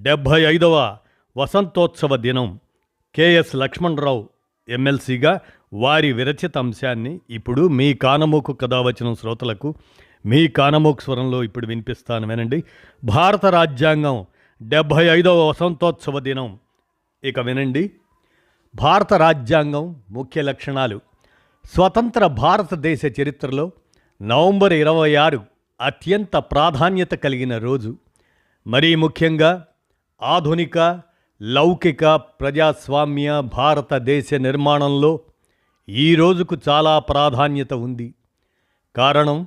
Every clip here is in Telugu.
డెబ్భై ఐదవ వసంతోత్సవ దినం. కెఎస్ లక్ష్మణరావు ఎమ్మెల్సీగా వారి విరచిత అంశాన్ని ఇప్పుడు మీ కానమోకు కథ వచ్చిన శ్రోతలకు మీ కానమోకు స్వరంలో ఇప్పుడు వినిపిస్తాను వినండి. భారత రాజ్యాంగం డెబ్భై ఐదవ వసంతోత్సవ దినం. ఇక వినండి. భారత రాజ్యాంగం ముఖ్య లక్షణాలు. స్వతంత్ర భారతదేశ చరిత్రలో నవంబర్ ఇరవై ఆరు అత్యంత ప్రాధాన్యత కలిగిన రోజు. మరీ ముఖ్యంగా ఆధునిక లౌకిక ప్రజాస్వామ్య భారతదేశ నిర్మాణంలో ఈ రోజుకు చాలా ప్రాధాన్యత ఉంది. కారణం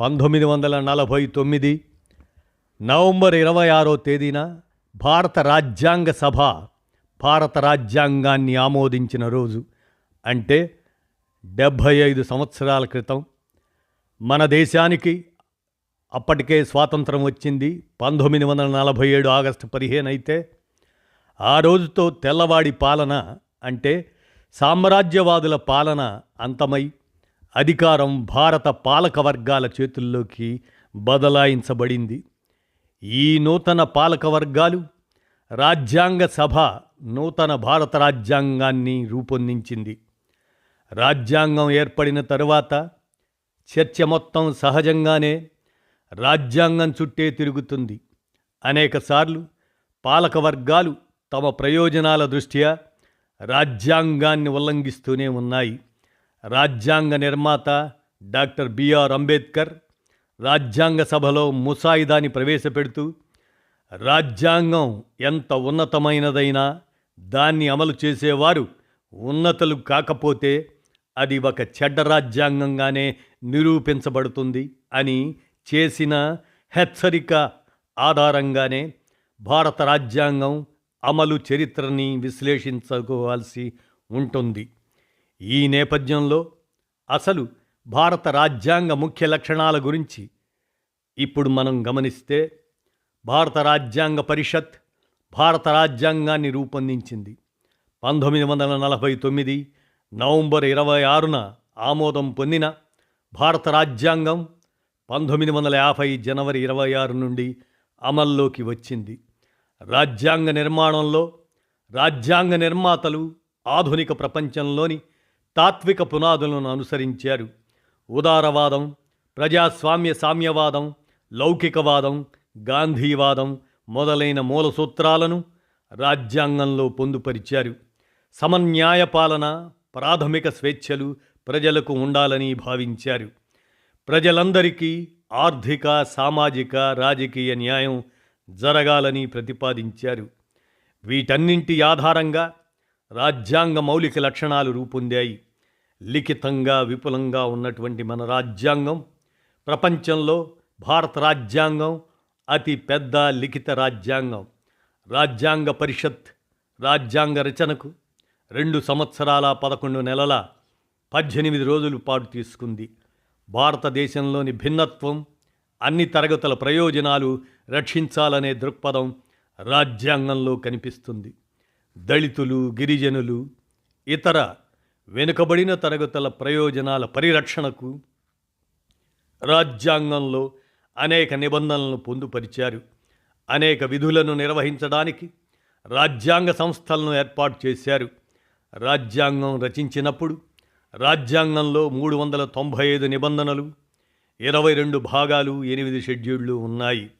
పంతొమ్మిది వందల నలభై తొమ్మిది నవంబర్ ఇరవై ఆరో తేదీన భారత రాజ్యాంగ సభ భారత రాజ్యాంగాన్ని ఆమోదించిన రోజు. అంటే డెబ్భై ఐదు సంవత్సరాల క్రితం మన దేశానికి అప్పటికే స్వాతంత్రం వచ్చింది. పంతొమ్మిది వందల నలభై ఏడు ఆగస్టు పదిహేను అయితే ఆ రోజుతో తెల్లవాడి పాలన అంటే సామ్రాజ్యవాదుల పాలన అంతమై అధికారం భారత పాలక వర్గాల చేతుల్లోకి బదలాయించబడింది. ఈ నూతన పాలక వర్గాలు రాజ్యాంగ సభ నూతన భారత రాజ్యాంగాన్ని రూపొందించింది. రాజ్యాంగం ఏర్పడిన తరువాత చర్చ మొత్తం సహజంగానే రాజ్యాంగం చుట్టే తిరుగుతుంది. అనేకసార్లు పాలక వర్గాలు తమ ప్రయోజనాల దృష్ట్యా రాజ్యాంగాన్ని ఉల్లంఘిస్తూనే ఉన్నాయి. రాజ్యాంగ నిర్మాత డాక్టర్ బిఆర్ అంబేద్కర్ రాజ్యాంగ సభలో ముసాయిదాని ప్రవేశపెడుతూ రాజ్యాంగం ఎంత ఉన్నతమైనదైనా దాన్ని అమలు చేసేవారు ఉన్నతలు కాకపోతే అది ఒక చెడ్డ రాజ్యాంగంగానే నిరూపించబడుతుంది అని చేసిన హెచ్చరిక ఆధారంగానే భారత రాజ్యాంగం అమలు చరిత్రని విశ్లేషించుకోవాల్సి ఉంటుంది. ఈ నేపథ్యంలో అసలు భారత రాజ్యాంగ ముఖ్య లక్షణాల గురించి ఇప్పుడు మనం గమనిస్తే భారత రాజ్యాంగ పరిషత్ భారత రాజ్యాంగాన్ని రూపొందించింది. పంతొమ్మిది వందల నలభై తొమ్మిది నవంబర్ ఇరవై ఆరున ఆమోదం పొందిన భారత రాజ్యాంగం పంతొమ్మిది వందల యాభై జనవరి ఇరవై ఆరు నుండి అమల్లోకి వచ్చింది. రాజ్యాంగ నిర్మాణంలో రాజ్యాంగ నిర్మాతలు ఆధునిక ప్రపంచంలోని తాత్విక పునాదులను అనుసరించారు. ఉదారవాదం ప్రజాస్వామ్య సామ్యవాదం లౌకికవాదం గాంధీవాదం మొదలైన మూల సూత్రాలను రాజ్యాంగంలో పొందుపరిచారు. సమన్యాయ పాలన ప్రాథమిక స్వేచ్ఛలు ప్రజలకు ఉండాలని భావించారు. ప్రజలందరికీ ఆర్థిక సామాజిక రాజకీయ న్యాయం జరగాలని ప్రతిపాదించారు. వీటన్నింటి ఆధారంగా రాజ్యాంగ మౌలిక లక్షణాలు రూపొందాయి. లిఖితంగా విపులంగా ఉన్నటువంటి మన రాజ్యాంగం ప్రపంచంలో భారత రాజ్యాంగం అతి పెద్ద లిఖిత రాజ్యాంగం. రాజ్యాంగ పరిషత్ రాజ్యాంగ రచనకు రెండు సంవత్సరాల పదకొండు నెలల పద్దెనిమిది రోజుల పాటు తీసుకుంది. భారతదేశంలోని భిన్నత్వం అన్ని తరగతుల ప్రయోజనాలు రక్షించాలనే దృక్పథం రాజ్యాంగంలో కనిపిస్తుంది. దళితులు గిరిజనులు ఇతర వెనుకబడిన తరగతుల ప్రయోజనాల పరిరక్షణకు రాజ్యాంగంలో అనేక నిబంధనలను పొందుపరిచారు. అనేక విధులను నిర్వహించడానికి రాజ్యాంగ సంస్థలను ఏర్పాటు చేశారు. రాజ్యాంగం రచించినప్పుడు రాజ్యాంగంలో మూడు వందల తొంభై ఐదు నిబంధనలు ఇరవై రెండు భాగాలు ఎనిమిది షెడ్యూళ్ళు ఉన్నాయి.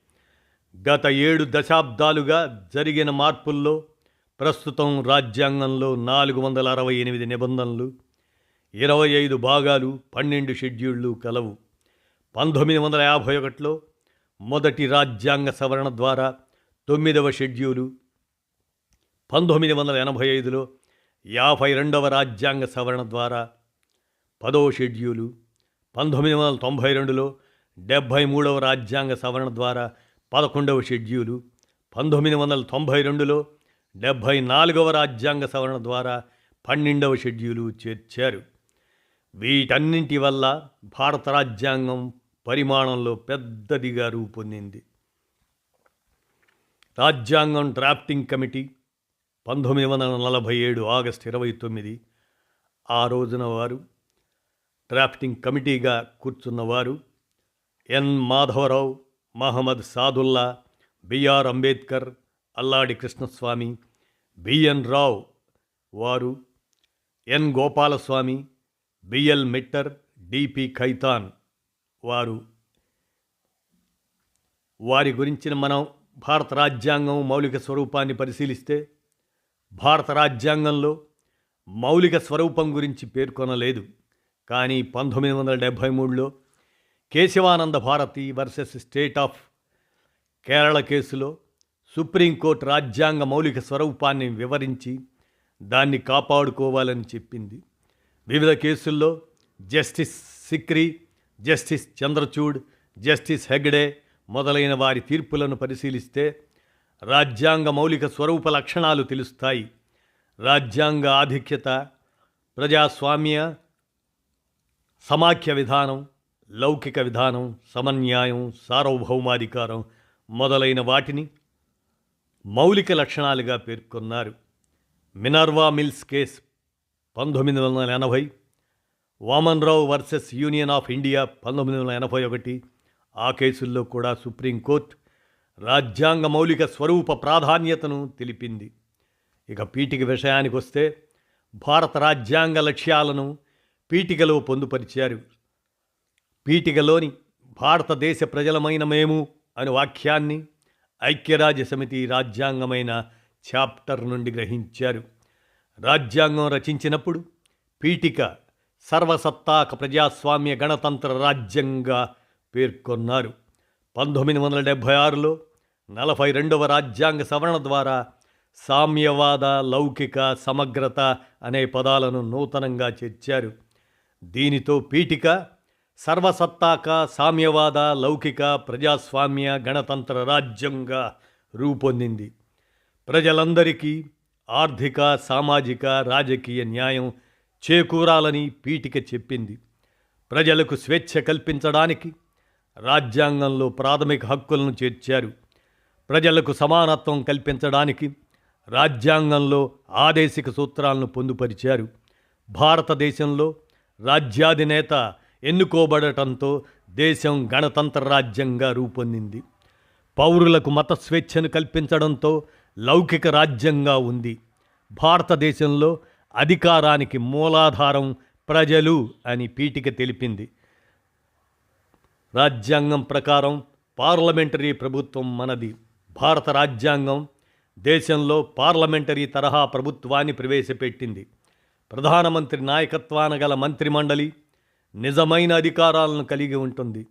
గత ఏడు దశాబ్దాలుగా జరిగిన మార్పుల్లో ప్రస్తుతం రాజ్యాంగంలో నాలుగు వందల అరవై ఎనిమిది నిబంధనలు ఇరవై ఐదు భాగాలు పన్నెండు షెడ్యూళ్ళు కలవు. పంతొమ్మిది వందల యాభై ఒకటిలో మొదటి రాజ్యాంగ సవరణ ద్వారా తొమ్మిదవ షెడ్యూలు పంతొమ్మిది వందల ఎనభై ఐదులో యాభై రెండవ రాజ్యాంగ సవరణ ద్వారా పదో షెడ్యూలు. పంతొమ్మిది వందల తొంభై రెండులో డెబ్భై మూడవ రాజ్యాంగ సవరణ ద్వారా పదకొండవ షెడ్యూలు. పంతొమ్మిది వందల తొంభై రెండులో డెబ్భై నాలుగవ రాజ్యాంగ సవరణ ద్వారా పన్నెండవ షెడ్యూలు చేర్చారు. వీటన్నింటి వల్ల భారత రాజ్యాంగం పరిమాణంలో పెద్దదిగా రూపొందింది. రాజ్యాంగం డ్రాఫ్టింగ్ కమిటీ పంతొమ్మిది వందల నలభై ఏడు ఆగస్టు ఇరవై తొమ్మిది ఆ రోజున వారు డ్రాఫ్టింగ్ కమిటీగా కూర్చున్నవారు ఎన్. మాధవరావు మహమ్మద్ సాదుల్లా బిఆర్ అంబేద్కర్ అల్లాడి కృష్ణస్వామి బిఎన్ రావు వారు ఎన్. గోపాలస్వామి బిఎల్ మిట్టర్ డిపి ఖైతాన్ వారు. వారి గురించిన మనం భారత రాజ్యాంగం మౌలిక స్వరూపాన్ని పరిశీలిస్తే భారత రాజ్యాంగంలో మౌలిక స్వరూపం గురించి పేర్కొనలేదు. కానీ పంతొమ్మిది వందల డెబ్భై మూడులో Kesavananda Bharati versus state of Kerala కేసులో సుప్రీంకోర్టు రాజ్యాంగ మౌలిక స్వరూపాన్ని వివరించి దాన్ని కాపాడుకోవాలని చెప్పింది. వివిధ కేసుల్లో justice Sikri justice Chandrachud justice Hegde మొదలైన వారి తీర్పులను పరిశీలిస్తే రాజ్యాంగ మౌలిక స్వరూప లక్షణాలు తెలుస్తాయి. రాజ్యాంగ ఆధిక్యత ప్రజాస్వామ్య సమాఖ్య విధానం లౌకిక విధానం సమన్యాయం సార్వభౌమాధికారం మొదలైన వాటిని మౌలిక లక్షణాలుగా పేర్కొన్నారు. మినర్వా మిల్స్ కేస్ పంతొమ్మిది వందల ఎనభై Vaman Rao versus union of India పంతొమ్మిది వందల ఎనభై ఒకటి ఆ కేసుల్లో కూడా సుప్రీంకోర్టు రాజ్యాంగ మౌలిక స్వరూప ప్రాధాన్యతను తెలిపింది. ఇక పీఠిక విషయానికి వస్తే భారత రాజ్యాంగ లక్ష్యాలను పీఠికలో పొందుపరిచారు. పీఠికలోని భారతదేశ ప్రజలమైన మేము అనే వాక్యాన్ని ఐక్యరాజ్య సమితి రాజ్యాంగమైన చాప్టర్ నుండి గ్రహించారు. రాజ్యాంగం రచించినప్పుడు పీఠిక సర్వసత్తాక ప్రజాస్వామ్య గణతంత్ర రాజ్యంగా పేర్కొన్నారు. పంతొమ్మిది వందల డెబ్భై ఆరులో నలభై రెండవ రాజ్యాంగ సవరణ ద్వారా సామ్యవాద లౌకిక సమగ్రత అనే పదాలను నూతనంగా చేర్చారు. దీనితో పీఠిక సర్వసత్తాక సామ్యవాద లౌకిక ప్రజాస్వామ్య గణతంత్ర రాజ్యంగా రూపొందింది. ప్రజలందరికీ ఆర్థిక సామాజిక రాజకీయ న్యాయం చేకూరాలని పీఠిక చెప్పింది. ప్రజలకు స్వేచ్ఛ కల్పించడానికి రాజ్యాంగంలో ప్రాథమిక హక్కులను చేర్చారు. ప్రజలకు సమానత్వం కల్పించడానికి రాజ్యాంగంలో ఆదేశిక సూత్రాలను పొందుపరిచారు. భారతదేశంలో రాజ్యాధినేత ఎన్నుకోబడటంతో దేశం గణతంత్ర రాజ్యంగా రూపొందింది. పౌరులకు మత స్వేచ్ఛను కల్పించడంతో లౌకిక రాజ్యంగా ఉంది. భారతదేశంలో అధికారానికి మూలాధారం ప్రజలు అని పీఠిక తెలిపింది. రాజ్యాంగం ప్రకారం పార్లమెంటరీ ప్రభుత్వం మనది. భారత రాజ్యాంగం దేశంలో పార్లమెంటరీ తరహా ప్రభుత్వాన్ని ప్రవేశపెట్టింది. ప్రధానమంత్రి నాయకత్వాన గల మంత్రిమండలి నిజమైన అధికారాలను కలిగి ఉంటుంది.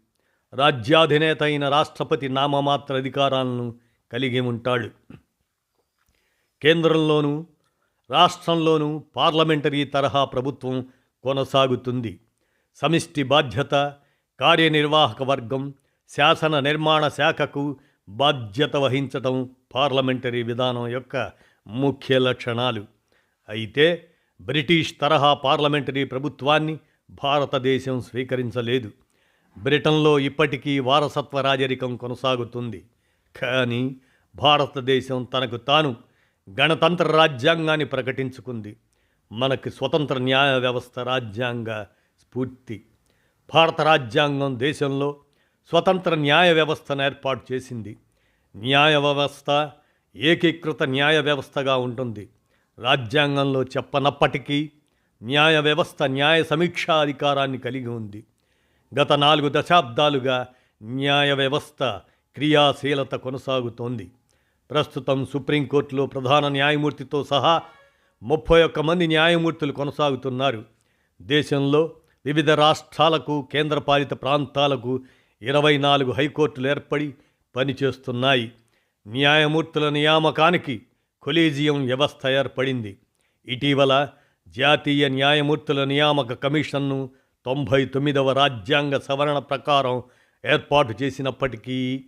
రాజ్యాధినేత అయిన రాష్ట్రపతి నామమాత్ర అధికారాలను కలిగి ఉంటాడు. కేంద్రంలోనూ రాష్ట్రంలోనూ పార్లమెంటరీ తరహా ప్రభుత్వం కొనసాగుతుంది. సమిష్టి బాధ్యత కార్యనిర్వాహక వర్గం శాసన నిర్మాణ శాఖకు బాధ్యత వహించటం పార్లమెంటరీ విధానం యొక్క ముఖ్య లక్షణాలు. అయితే బ్రిటిష్ తరహా పార్లమెంటరీ ప్రభుత్వాన్ని భారతదేశం స్వీకరించలేదు. బ్రిటన్లో ఇప్పటికీ వారసత్వ రాజరికం కొనసాగుతుంది. కానీ భారతదేశం తనకు తాను గణతంత్ర రాజ్యాంగాన్ని ప్రకటించుకుంది. మనకి స్వతంత్ర న్యాయ వ్యవస్థ రాజ్యాంగ స్ఫూర్తి. భారత రాజ్యాంగం దేశంలో స్వతంత్ర న్యాయ వ్యవస్థను ఏర్పాటు చేసింది. న్యాయ వ్యవస్థ ఏకీకృత న్యాయ వ్యవస్థగా ఉంటుంది. రాజ్యాంగంలో చెప్పనప్పటికీ న్యాయ వ్యవస్థ న్యాయ సమీక్షా అధికారాన్ని కలిగి ఉంది. గత నాలుగు దశాబ్దాలుగా న్యాయ వ్యవస్థ క్రియాశీలత కొనసాగుతోంది. ప్రస్తుతం సుప్రీంకోర్టులో ప్రధాన న్యాయమూర్తితో సహా ముప్పై ఒక్క మంది న్యాయమూర్తులు కొనసాగుతున్నారు. దేశంలో వివిధ రాష్ట్రాలకు కేంద్రపాలిత ప్రాంతాలకు ఇరవై నాలుగు హైకోర్టులు ఏర్పడి పనిచేస్తున్నాయి. న్యాయమూర్తుల నియామకానికి కొలీజియం వ్యవస్థ ఏర్పడింది. ఇటీవల జాతీయ న్యాయమూర్తుల నియామక కమిషన్ను తొంభై తొమ్మిదవ రాజ్యాంగ సవరణ ప్రకారం ఏర్పాటు చేసినప్పటికీ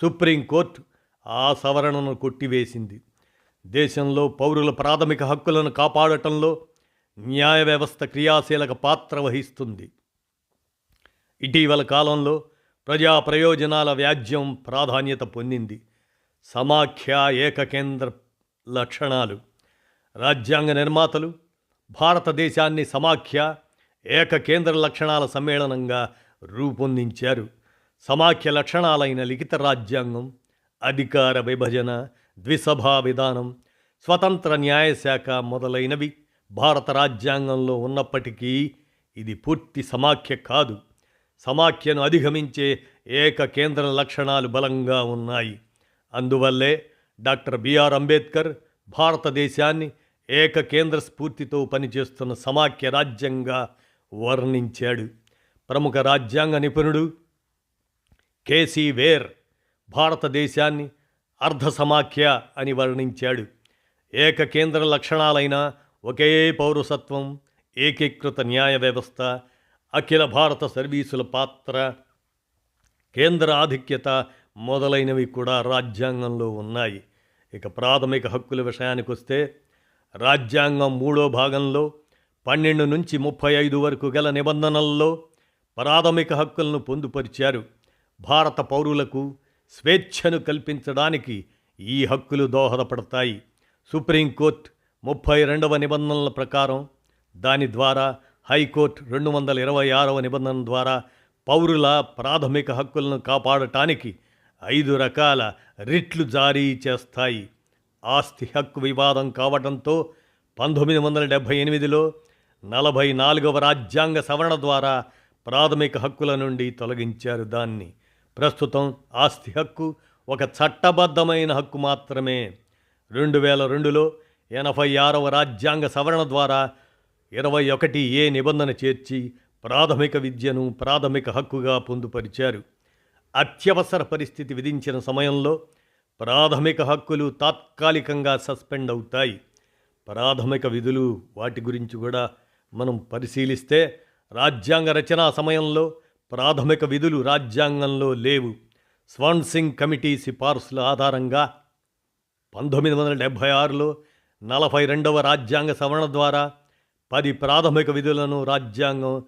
సుప్రీంకోర్టు ఆ సవరణను కొట్టివేసింది. దేశంలో పౌరుల ప్రాథమిక హక్కులను కాపాడటంలో న్యాయ వ్యవస్థ క్రియాశీలక పాత్ర వహిస్తుంది. ఇటీవల కాలంలో ప్రజా ప్రయోజనాల వ్యాజ్యం ప్రాధాన్యత పొందింది. సమాఖ్య ఏకకేంద్ర లక్షణాలు. రాజ్యాంగ నిర్మాతలు భారతదేశాన్ని సమాఖ్య ఏకకేంద్ర లక్షణాల సమ్మేళనంగా రూపొందించారు. సమాఖ్య లక్షణాలైన లిఖిత రాజ్యాంగం అధికార విభజన ద్విసభా విధానం స్వతంత్ర న్యాయశాఖ మొదలైనవి భారత రాజ్యాంగంలో ఉన్నప్పటికీ ఇది పూర్తి సమాఖ్య కాదు. సమాఖ్యను అధిగమించే ఏక కేంద్ర లక్షణాలు బలంగా ఉన్నాయి. అందువల్లే డాక్టర్ బిఆర్ అంబేద్కర్ భారతదేశాన్ని ఏక కేంద్ర స్ఫూర్తితో పనిచేస్తున్న సమాఖ్య రాజ్యంగా వర్ణించాడు. ప్రముఖ రాజ్యాంగ నిపుణుడు కేసీ వేర్ భారతదేశాన్ని అర్ధ సమాఖ్య అని వర్ణించాడు. ఏక కేంద్ర లక్షణాలైన ఒకే పౌరసత్వం ఏకీకృత న్యాయ వ్యవస్థ అఖిల భారత సర్వీసుల పాత్ర కేంద్ర ఆధిక్యత మొదలైనవి కూడా రాజ్యాంగంలో ఉన్నాయి. ఇక ప్రాథమిక హక్కుల విషయానికి వస్తే రాజ్యాంగం మూడో భాగంలో పన్నెండు నుంచి ముప్పై ఐదు వరకు గల నిబంధనల్లో ప్రాథమిక హక్కులను పొందుపరిచారు. భారత పౌరులకు స్వేచ్ఛను కల్పించడానికి ఈ హక్కులు దోహదపడతాయి. సుప్రీంకోర్టు ముప్పై రెండవ నిబంధనల ప్రకారం దాని ద్వారా హైకోర్టు రెండు వందల ఇరవై ఆరవ నిబంధన ద్వారా పౌరుల ప్రాథమిక హక్కులను కాపాడటానికి ఐదు రకాల రిట్లు జారీ చేస్తాయి. ఆస్తి హక్కు వివాదం కావడంతో పంతొమ్మిది వందల డెబ్భై ఎనిమిదిలో నలభై నాలుగవ రాజ్యాంగ సవరణ ద్వారా ప్రాథమిక హక్కుల నుండి తొలగించారు దాన్ని. ప్రస్తుతం ఆస్తి హక్కు ఒక చట్టబద్ధమైన హక్కు మాత్రమే. రెండు వేల రెండులో ఎనభై ఆరవ రాజ్యాంగ సవరణ ద్వారా ఇరవై ఒకటి ఏ నిబంధన చేర్చి ప్రాథమిక విద్యను ప్రాథమిక హక్కుగా పొందుపరిచారు. అత్యవసర పరిస్థితి విధించిన సమయంలో ప్రాథమిక హక్కులు తాత్కాలికంగా సస్పెండ్ అవుతాయి. ప్రాథమిక విధులు వాటి గురించి కూడా మనం పరిశీలిస్తే రాజ్యాంగ రచనా సమయంలో ప్రాథమిక విధులు రాజ్యాంగంలో లేవు. స్వాన్సింగ్ కమిటీ సిఫార్సుల ఆధారంగా పంతొమ్మిది వందల డెబ్భై ఆరులో నలభై రెండవ రాజ్యాంగ సవరణ ద్వారా పది ప్రాథమిక విధులను రాజ్యాంగం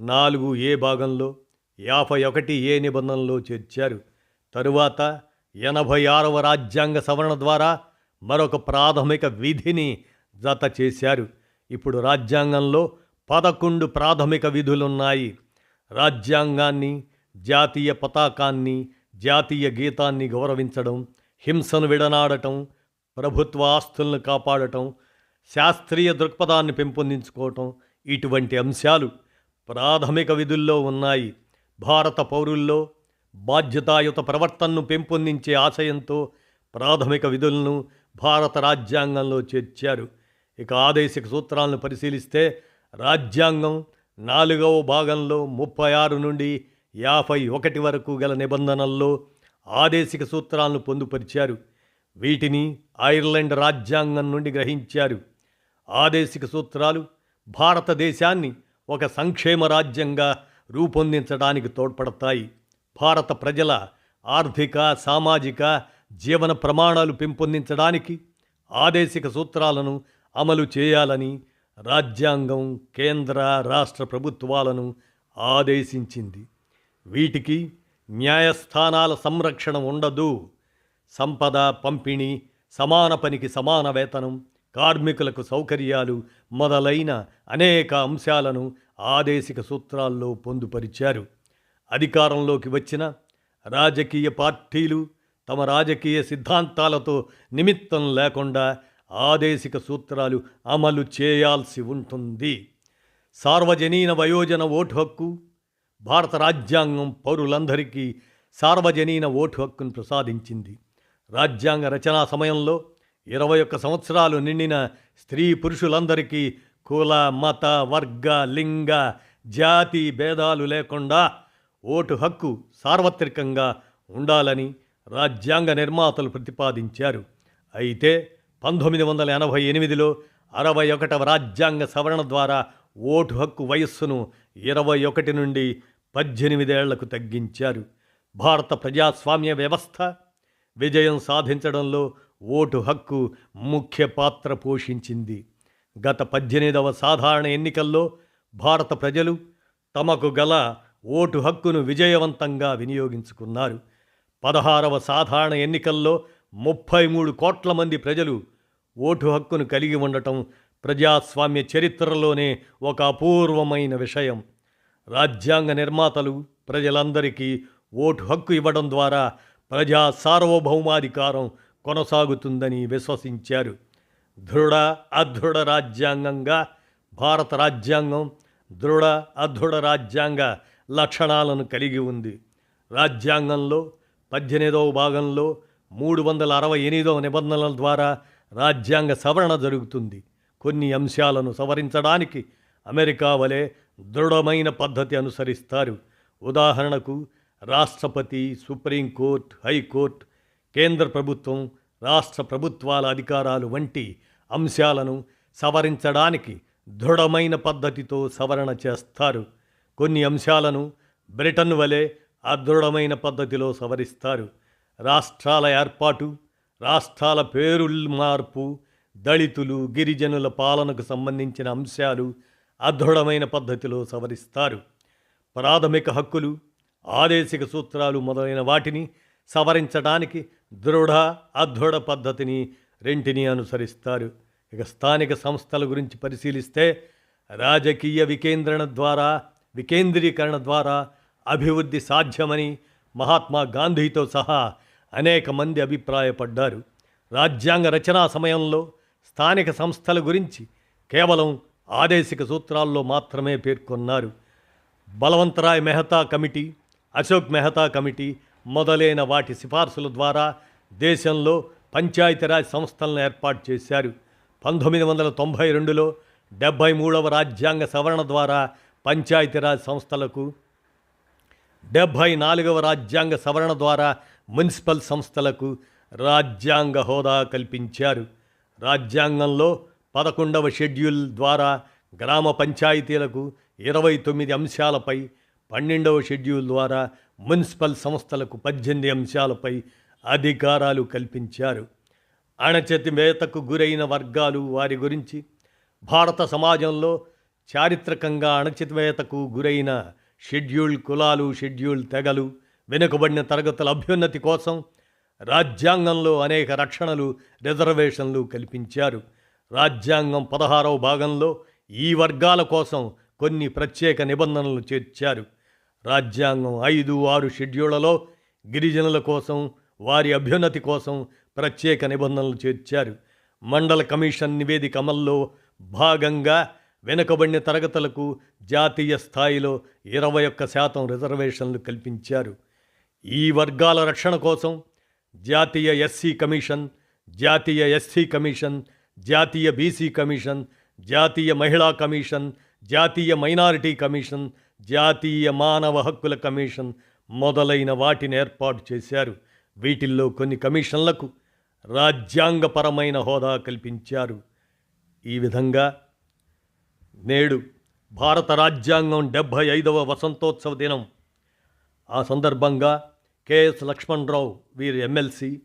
నాలుగు ఏ భాగంలో యాభై ఒకటి ఏ నిబంధనలో చేర్చారు? తరువాత ఎనభై ఆరవ రాజ్యాంగ సవరణ ద్వారా మరొక ప్రాథమిక విధిని జత చేశారు. ఇప్పుడు రాజ్యాంగంలో పదకొండు ప్రాథమిక విధులున్నాయి. రాజ్యాంగాన్ని జాతీయ పతాకాన్ని జాతీయ గీతాన్ని గౌరవించడం హింసను విడనాడటం ప్రభుత్వ ఆస్తులను కాపాడటం శాస్త్రీయ దృక్పథాన్ని పెంపొందించుకోవటం ఇటువంటి అంశాలు ప్రాథమిక విధుల్లో ఉన్నాయి. భారత పౌరుల్లో బాధ్యతాయుత ప్రవర్తనను పెంపొందించే ఆశయంతో ప్రాథమిక విధులను భారత రాజ్యాంగంలో చేర్చారు. ఇక ఆదేశిక సూత్రాలను పరిశీలిస్తే రాజ్యాంగం నాలుగవ భాగంలో ముప్పై ఆరు నుండి యాభై ఒకటి వరకు గల నిబంధనల్లో ఆదేశిక సూత్రాలను పొందుపరిచారు. వీటిని ఐర్లాండ్ రాజ్యాంగం నుండి గ్రహించారు. ఆదేశిక సూత్రాలు భారతదేశాన్ని ఒక సంక్షేమ రాజ్యంగా రూపొందించడానికి తోడ్పడతాయి. భారత ప్రజల ఆర్థిక సామాజిక జీవన ప్రమాణాలు పెంపొందించడానికి ఆదేశిక సూత్రాలను అమలు చేయాలని రాజ్యాంగం కేంద్ర రాష్ట్ర ప్రభుత్వాలను ఆదేశించింది. వీటికి న్యాయస్థానాల సంరక్షణ ఉండదు. సంపద పంపిణీ సమాన పనికి సమాన వేతనం కార్మికులకు సౌకర్యాలు మొదలైన అనేక అంశాలను ఆదేశిక సూత్రాల్లో పొందుపరిచారు. అధికారంలోకి వచ్చిన రాజకీయ పార్టీలు తమ రాజకీయ సిద్ధాంతాలతో నిమిత్తం లేకుండా ఆదేశిక సూత్రాలు అమలు చేయాల్సి ఉంటుంది. సార్వజనీన వయోజన ఓటు హక్కు భారత రాజ్యాంగం పౌరులందరికీ సార్వజనీన ఓటు హక్కును ప్రసాదించింది. రాజ్యాంగ రచనా సమయంలో ఇరవై ఒక్క సంవత్సరాలు నిండిన స్త్రీ పురుషులందరికీ కుల మత వర్గ లింగ జాతి భేదాలు లేకుండా ఓటు హక్కు సార్వత్రికంగా ఉండాలని రాజ్యాంగ నిర్మాతలు ప్రతిపాదించారు. అయితే పంతొమ్మిది వందల ఎనభై ఎనిమిదిలో అరవై ఒకటవ రాజ్యాంగ సవరణ ద్వారా ఓటు హక్కు వయస్సును ఇరవై ఒకటి నుండి పద్దెనిమిదేళ్ళకు తగ్గించారు. భారత ప్రజాస్వామ్య వ్యవస్థ విజయం సాధించడంలో ఓటు హక్కు ముఖ్య పాత్ర పోషించింది. గత పద్దెనిమిదవ సాధారణ ఎన్నికల్లో భారత ప్రజలు తమకు గల ఓటు హక్కును విజయవంతంగా వినియోగించుకున్నారు. పదహారవ సాధారణ ఎన్నికల్లో ముప్పై మూడు కోట్ల మంది ప్రజలు ఓటు హక్కును కలిగి ఉండటం ప్రజాస్వామ్య చరిత్రలోనే ఒక అపూర్వమైన విషయం. రాజ్యాంగ నిర్మాతలు ప్రజలందరికీ ఓటు హక్కు ఇవ్వడం ద్వారా ప్రజా సార్వభౌమాధికారం కొనసాగుతుందని విశ్వసించారు. దృఢ అదృఢ రాజ్యాంగంగా భారత రాజ్యాంగం దృఢ అదృఢ రాజ్యాంగ లక్షణాలను కలిగి ఉంది. రాజ్యాంగంలో పద్దెనిమిదవ భాగంలో మూడు వందల అరవై ఎనిమిదవ నిబంధనల ద్వారా రాజ్యాంగ సవరణ జరుగుతుంది. కొన్ని అంశాలను సవరించడానికి అమెరికా వలె దృఢమైన పద్ధతి అనుసరిస్తారు. ఉదాహరణకు రాష్ట్రపతి సుప్రీంకోర్టు హైకోర్టు కేంద్ర ప్రభుత్వం రాష్ట్ర ప్రభుత్వాల అధికారాలు వంటి అంశాలను సవరించడానికి దృఢమైన పద్ధతితో సవరణ చేస్తారు. కొన్ని అంశాలను బ్రిటన్ వలె అదృఢమైన పద్ధతిలో సవరిస్తారు. రాష్ట్రాల ఏర్పాటు రాష్ట్రాల పేరుల్ మార్పు దళితులు గిరిజనుల పాలనకు సంబంధించిన అంశాలు అదృఢమైన పద్ధతిలో సవరిస్తారు. ప్రాథమిక హక్కులు ఆదేశిక సూత్రాలు మొదలైన వాటిని సవరించడానికి దృఢ అదృఢ పద్ధతిని రెంటిని అనుసరిస్తారు. ఇక స్థానిక సంస్థల గురించి పరిశీలిస్తే రాజకీయ వికేంద్రణ ద్వారా వికేంద్రీకరణ ద్వారా అభివృద్ధి సాధ్యమని మహాత్మా గాంధీతో సహా అనేక మంది అభిప్రాయపడ్డారు. రాజ్యాంగ రచనా సమయంలో స్థానిక సంస్థల గురించి కేవలం ఆదేశిక సూత్రాల్లో మాత్రమే పేర్కొన్నారు. బలవంతరాయ్ మెహతా కమిటీ అశోక్ మెహతా కమిటీ మొదలైన వాటి సిఫార్సుల ద్వారా దేశంలో పంచాయతీరాజ్ సంస్థలను ఏర్పాటు చేశారు. పంతొమ్మిది వందల తొంభై రెండులో డెబ్భై మూడవ రాజ్యాంగ సవరణ ద్వారా పంచాయతీరాజ్ సంస్థలకు డెబ్భై నాలుగవ రాజ్యాంగ సవరణ ద్వారా మున్సిపల్ సంస్థలకు రాజ్యాంగ హోదా కల్పించారు. రాజ్యాంగంలో పదకొండవ షెడ్యూల్ ద్వారా గ్రామ పంచాయతీలకు ఇరవై తొమ్మిది అంశాలపై పన్నెండవ షెడ్యూల్ ద్వారా మున్సిపల్ సంస్థలకు పద్దెనిమిది అంశాలపై అధికారాలు కల్పించారు. అణచితివేతకు గురైన వర్గాలు వారి గురించి భారత సమాజంలో చారిత్రకంగా అణచితివేతకు గురైన షెడ్యూల్ కులాలు షెడ్యూల్ తెగలు వెనుకబడిన తరగతుల అభ్యున్నతి కోసం రాజ్యాంగంలో అనేక రక్షణలు రిజర్వేషన్లు కల్పించారు. రాజ్యాంగం పదహారవ భాగంలో ఈ వర్గాల కోసం కొన్ని ప్రత్యేక నిబంధనలు చేర్చారు. రాజ్యాంగం ఐదు ఆరు షెడ్యూళ్ళలో గిరిజనుల కోసం వారి అభ్యున్నతి కోసం ప్రత్యేక నిబంధనలు చేర్చారు. మండల కమిషన్ నివేదిక అమల్లో భాగంగా వెనుకబడిన తరగతులకు జాతీయ స్థాయిలో ఇరవై ఒక్క శాతం రిజర్వేషన్లు కల్పించారు. ఈ వర్గాల రక్షణ కోసం జాతీయ ఎస్సీ కమిషన్ జాతీయ ఎస్సీ కమిషన్ జాతీయ బీసీ కమిషన్ జాతీయ మహిళా కమిషన్ జాతీయ మైనారిటీ కమిషన్ జాతీయ మానవ హక్కుల కమిషన్ మొదలైన వాటిని ఏర్పాటు చేశారు. వీటిల్లో కొన్ని కమిషన్లకు రాజ్యాంగపరమైన హోదా కల్పించారు. ఈ విధంగా నేడు భారత రాజ్యాంగం డెబ్భై ఐదవ వసంతోత్సవ దినం. ఆ సందర్భంగా కెఎస్ లక్ష్మణరావు వీరు ఎమ్మెల్సీ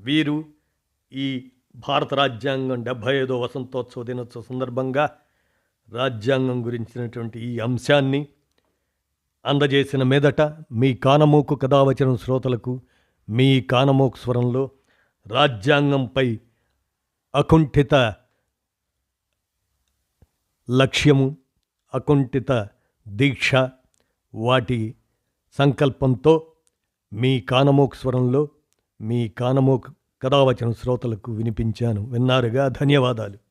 వీరు ఈ భారత రాజ్యాంగం డెబ్భై ఐదో వసంతోత్సవ దినోత్సవ సందర్భంగా రాజ్యాంగం గురించినటువంటి ఈ అంశాన్ని అందజేసిన మీదట మీ కానమోకు కథావచనం శ్రోతలకు మీ కానమోకు స్వరంలో రాజ్యాంగంపై అకుంఠిత లక్ష్యము అకుంఠిత దీక్ష వాటి సంకల్పంతో మీ కానమోకు స్వరంలో మీ కానమోకు కథావచన శ్రోతలకు వినిపించాను. విన్నారుగా? ధన్యవాదాలు.